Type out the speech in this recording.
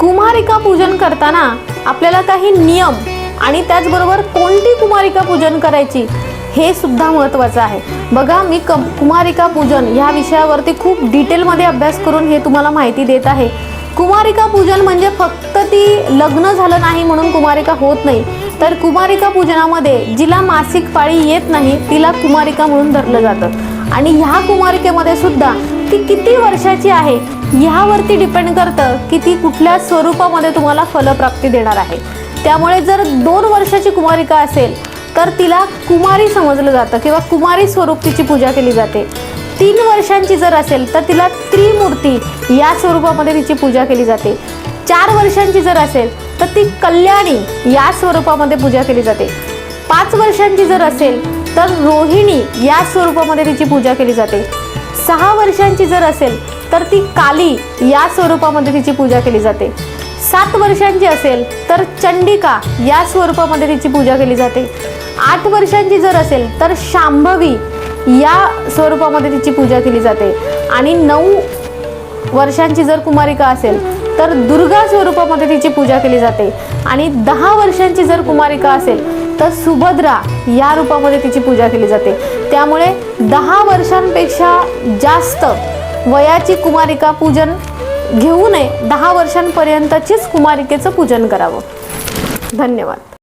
कुमारिका पूजन करताना आपल्याला काही नियम आणि त्याचबरोबर कोणती कुमारिका पूजन करायची हे सुद्धा महत्त्वाचं आहे. बघा मी कम कुमारिका पूजन ह्या विषयावरती खूप डिटेलमध्ये अभ्यास करून हे तुम्हाला माहिती देत आहे. कुमारिका पूजन म्हणजे फक्त ती लग्न झालं नाही म्हणून कुमारिका होत नाही. तर कुमारिका पूजनामध्ये जिला मासिक पाळी येत नाही तिला कुमारिका म्हणून धरलं जातं. आणि ह्या कुमारिकेमध्ये सुद्धा ती किती वर्षाची आहे ह्यावरती डिपेंड करतं की ती कुठल्या स्वरूपामध्ये तुम्हाला फलप्राप्ती देणार आहे. त्यामुळे जर दोन वर्षाची कुमारिका असेल तर तिला कुमारी समजलं जातं किंवा कुमारी स्वरूप तिची पूजा केली जाते. तीन वर्षांची जर असेल तर तिला त्रिमूर्ती या स्वरूपामध्ये तिची पूजा केली जाते. चार वर्षांची जर असेल तर ती कल्याणी या स्वरूपामध्ये पूजा केली जाते. पाच वर्षांची जर असेल तर रोहिणी या स्वरूपामध्ये तिची पूजा केली जाते. सहा वर्षांची जर असेल तर ती काली या स्वरूपामध्ये तिची पूजा केली जाते. सात वर्षांची असेल तर चंडिका या स्वरूपामध्ये तिची पूजा केली जाते. आठ वर्षांची जर असेल तर शांभवी या स्वरूपामध्ये तिची पूजा केली जाते. आणि नऊ वर्षांची जर कुमारिका असेल तर दुर्गा स्वरूपामध्ये तिची पूजा केली जाते. आणि दहा वर्षांची जर कुमारिका असेल तर सुभद्रा या रूपामध्ये तिची पूजा केली जाते. त्यामुळे दहा वर्षांपेक्षा जास्त वयाची कुमारिका पूजन घेऊ नये. दहा वर्षांपर्यंतचीच कुमारिकेचं पूजन करावं. धन्यवाद.